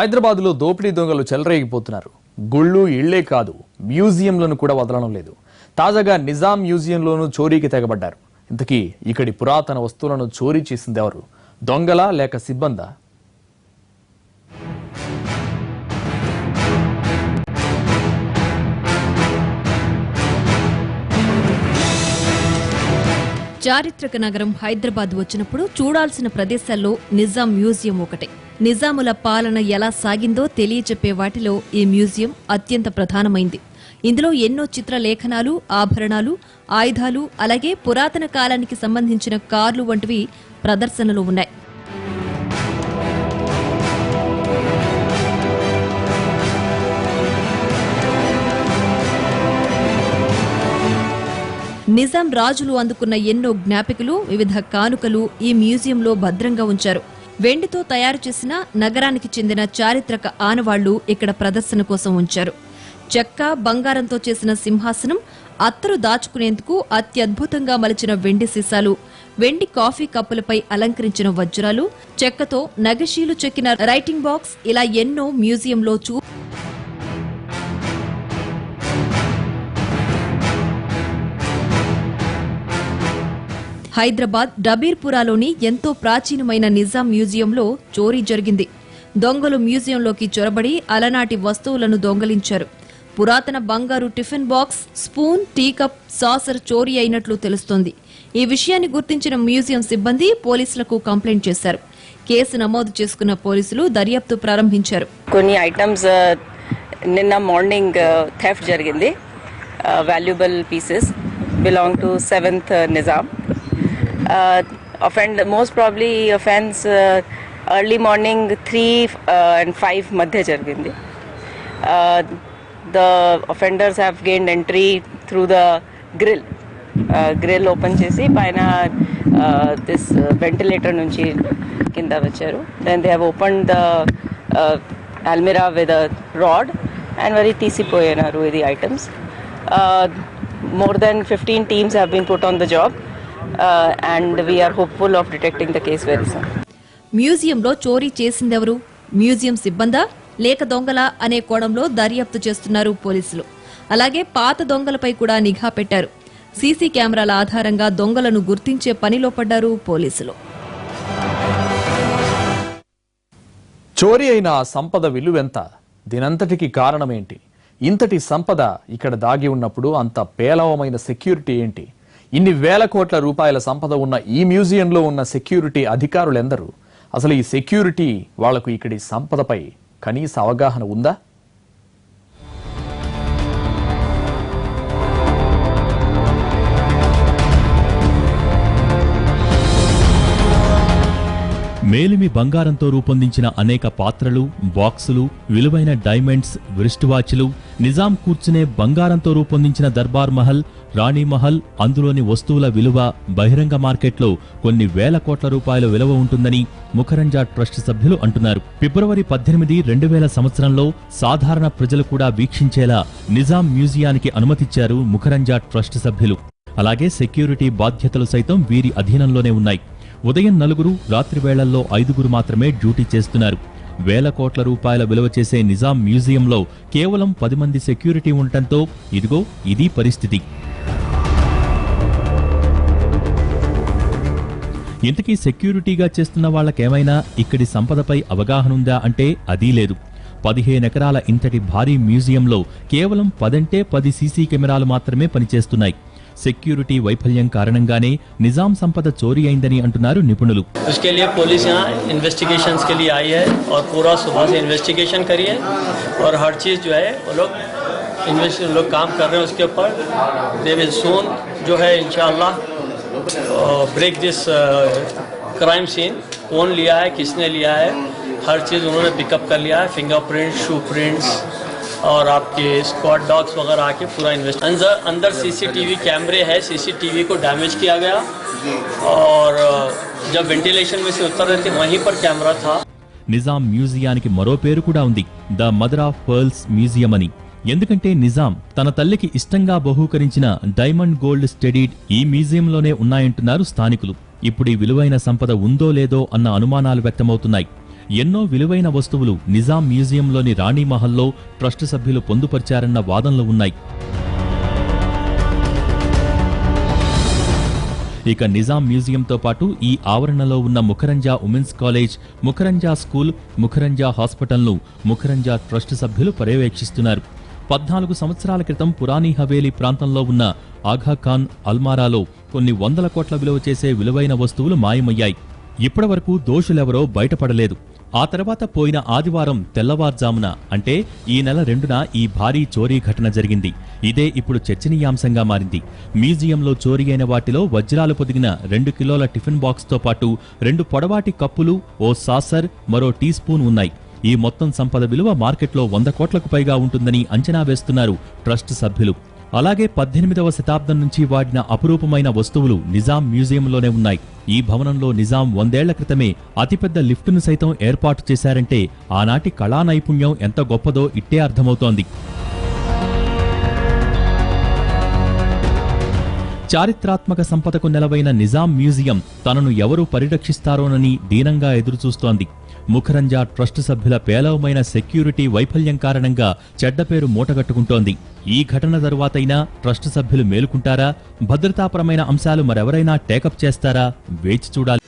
హైదరాబాద్లో దోపిడీ దొంగలు చెలరేగిపోతున్నారు. గుళ్ళు ఇళ్ళే కాదు మ్యూజియంలను కూడా వదలడం లేదు. తాజాగా నిజాం మ్యూజియంలోనూ చోరీకి తెగబడ్డారు. ఇంతకీ ఇక్కడి పురాతన వస్తువులను చోరీ చేసింది ఎవరు? దొంగలా లేక సిబ్బందా? చారిత్రక నగరం హైదరాబాద్ వచ్చినప్పుడు చూడాల్సిన ప్రదేశాల్లో నిజాం మ్యూజియం ఒకటే. నిజాముల పాలన ఎలా సాగిందో తెలియచెప్పే వాటిలో ఈ మ్యూజియం అత్యంత ప్రధానమైంది. ఇందులో ఎన్నో చిత్రలేఖనాలు ఆభరణాలు ఆయుధాలు అలాగే పురాతన కాలానికి సంబంధించిన కార్లు వంటివి ప్రదర్శనలో ఉన్నాయి. నిజాం రాజులు అందుకున్న ఎన్నో జ్ఞాపికలు వివిధ కానుకలు ఈ మ్యూజియంలో భద్రంగా ఉంచారు. వెండితో తయారు చేసిన నగరానికి చెందిన చారిత్రక ఆనవాళ్ళు ఇక్కడ ప్రదర్శన కోసం ఉంచారు. చెక్క బంగారంతో చేసిన సింహాసనం అత్తరు దాచుకునేందుకు అత్యద్భుతంగా మలిచిన వెండి సీసాలు వెండి కాఫీ కప్పులపై అలంకరించిన వజ్రాలు చెక్కతో నగశీలు చెక్కిన రైటింగ్ బాక్స్ ఇలా ఎన్నో మ్యూజియంలో చూ హైదరాబాద్ డబీర్పురాలోని ఎంతో ప్రాచీనమైన నిజాం మ్యూజియంలో చోరీ జరిగింది. దొంగలు మ్యూజియంలోకి చొరబడి అలనాటి వస్తువులను దొంగలించారు. పురాతన బంగారు tiffin box spoon tea cup saucer చోరీ అయినట్లు తెలుస్తోంది. ఈ విషయాన్ని గుర్తించిన మ్యూజియం సిబ్బంది పోలీసులకు కంప్లైంట్ చేశారు. కేసు నమోదు చేసుకున్న పోలీసులు దర్యాప్తు ప్రారంభించారు. కొన్ని ఐటమ్స్ నిన్న మార్నింగ్ థెఫ్ట్ జరిగింది. Valuable pieces belong to seventh Nizam. Offend most probably offence early morning three and five మధ్య జరిగింది the offenders have gain entry through the grill grill open చేసి పైన దిస్ వెంటిలేటర్ నుంచి కింద వచ్చారు. Then they have open the అల్మిరా with rod and మరి తీసిపోయినారు ఇది items more than fifteen teams have been put on the job and we are hopeful of detecting the case very soon మ్యూజియంలో చోరీ చేసిందెవరు? Museum సిబ్బందా? లేక దొంగలా అనే కోణంలో దర్యాప్తు చేస్తున్నారు పోలీసులు. అలాగే పాత దొంగలపై కూడా నిఘా పెట్టారు. సీసీ కెమెరాల ఆధారంగా దొంగలను గుర్తించే పనిలో పడ్డారు పోలీసులు. చోరీ అయిన ఆ సంపద విలువెంత దీనంతటికి కారణమేంటి ఇంతటి సంపద ఇక్కడ దాగి ఉన్నప్పుడు అంత పేలవమైన సెక్యూరిటీ ఏంటి? ఇన్ని వేల కోట్ల రూపాయల సంపద ఉన్న ఈ మ్యూజియంలో ఉన్న సెక్యూరిటీ అధికారులెందరూ? అసలు ఈ సెక్యూరిటీ వాళ్ళకు ఇక్కడి సంపదపై కనీస అవగాహన ఉందా? మేలిమి బంగారంతో రూపొందించిన అనేక పాత్రలు బాక్సులు విలువైన డైమండ్స్ వ్రిస్ట్ వాచ్లు నిజాం కూర్చునే బంగారంతో రూపొందించిన దర్బార్ మహల్ రాణి మహల్ అందులోని వస్తువుల విలువ బహిరంగ మార్కెట్లో కొన్ని వేల కోట్ల రూపాయల విలువ ఉంటుందని ముఖరంజా ట్రస్ట్ సభ్యులు అంటున్నారు. ఫిబ్రవరి పద్దెనిమిది రెండు వేల సంవత్సరంలో సాధారణ ప్రజలు కూడా వీక్షించేలా నిజాం మ్యూజియానికి అనుమతిచ్చారు ముఖరంజా ట్రస్ట్ సభ్యులు. అలాగే సెక్యూరిటీ బాధ్యతలు సైతం వీరి అధీనంలోనే ఉన్నాయి. ఉదయం నలుగురు రాత్రి వేళల్లో ఐదుగురు మాత్రమే డ్యూటీ చేస్తున్నారు. వేల కోట్ల రూపాయల విలువ చేసే నిజాం మ్యూజియంలో కేవలం పది మంది సెక్యూరిటీ ఉండటంతో ఇదిగో ఇది పరిస్థితి. ఇంతకీ సెక్యూరిటీగా చేస్తున్న వాళ్ళకేమైనా ఇక్కడి సంపదపై అవగాహన ఉందా అంటే అదీ లేదు. పదిహేనెకరాల ఇంతటి భారీ మ్యూజియంలో కేవలం పదంటే పది సీసీ కెమెరాలు మాత్రమే పనిచేస్తున్నాయి. సెక్యూరిటీ వైఫల్యం కారణంగానే నిజాం సంపద చోరీ అయిందని అంటున్నారు నిపుణులు उसके लिए पुलिस यहाँ इन्वेस्टिगेशंस के लिए आई है और पूरा सुबह से इन्वेस्टिगेशन करी है और हर चीज़ जो है वो लोग इन्वेस्ट लोग काम कर रहे हैं उसके ऊपर दे विल सून जो है इंशाल्लाह ब्रेक दिस क्राइम सीन कौन लिया है किसने लिया है हर चीज़ उन्होंने पिकअप कर लिया है फिंगरप्रिंट शू प्रिंट्स और आपके स्क्वाड डॉग्स वगैरह आके पूरा इन्वेस्ट अंदर अंदर सीसीटीवी कैमरे है सीसीटीवी को डैमेज किया गया और अ, जब वेंटिलेशन में से उतर रहे थे वहीं पर कैमरा था నిజాం మ్యూజియానికి మరో పేరు కూడా ఉంది the mother of pearls museum అని ఎందుకంటే నిజాం తన తల్లికి ఇష్టంగా బహూకరించిన డైమండ్ గోల్డ్ స్టడీడ్ ఈ మ్యూజియంలోనే ఉన్నాయంటున్నారు స్థానికులు ఇప్పుడు ఈ విలువైన సంపద ఉందో లేదో అన్న అనుమానాలు వ్యక్తమవుతున్నాయి ఎన్నో విలువైన వస్తువులు నిజాం మ్యూజియంలోని రాణి మహల్లో ట్రస్ట్ సభ్యులు పొందుపరిచారన్న వాదనలు ఉన్నాయి. ఇక నిజాం మ్యూజియంతో పాటు ఈ ఆవరణలో ఉన్న Mukarram Jah women's college Mukarram Jah school Mukarram Jah హాస్పిటల్ను ముఖరంజా trust సభ్యులు పర్యవేక్షిస్తున్నారు. పద్నాలుగు సంవత్సరాల క్రితం పురాణీ హవేలీ ప్రాంతంలో ఉన్న ఆఘాఖాన్ అల్మారాలో కొన్ని వందల కోట్ల విలువ చేసే విలువైన వస్తువులు మాయమయ్యాయి. ఇప్పటివరకు దోషులెవరో బయటపడలేదు. ఆ తర్వాత పోయిన ఆదివారం తెల్లవారుజామున అంటే ఈ నెల రెండున ఈ భారీ చోరీ ఘటన జరిగింది. ఇదే ఇప్పుడు చర్చనీయాంశంగా మారింది. మ్యూజియంలో చోరీ అయిన వాటిలో వజ్రాలు పొదిగిన రెండు కిలోల టిఫిన్ బాక్స్తో పాటు రెండు పొడవాటి కప్పులు ఓ సాసర్ మరో టీ స్పూన్ ఉన్నాయి. ఈ మొత్తం సంపద విలువ మార్కెట్లో వంద కోట్లకు పైగా ఉంటుందని అంచనా వేస్తున్నారు ట్రస్ట్ సభ్యులు. అలాగే పద్దెనిమిదవ శతాబ్దం నుంచి వాడిన అపురూపమైన వస్తువులు నిజాం మ్యూజియంలోనే ఉన్నాయి. ఈ భవనంలో నిజాం వందేళ్ళ క్రితమే అతిపెద్ద లిఫ్టును సైతం ఏర్పాటు చేశారంటే ఆనాటి కళా నైపుణ్యం ఎంత గొప్పదో ఇట్టే అర్థమవుతోంది. చారిత్రాత్మక సంపదకు నెలవైన నిజాం మ్యూజియం తనను ఎవరు పరిరక్షిస్తారోనని దీనంగా ఎదురుచూస్తోంది. ముఖరంజా ట్రస్ట్ సభ్యుల పేలవమైన సెక్యూరిటీ వైఫల్యం కారణంగా చెడ్డ పేరు మూటగట్టుకుంటోంది. ఈ ఘటన తరువాతైనా ట్రస్ట్ సభ్యులు మేలుకుంటారా? భద్రతాపరమైన అంశాలు మరెవరైనా టేకప్ చేస్తారా? వేచి చూడాలి.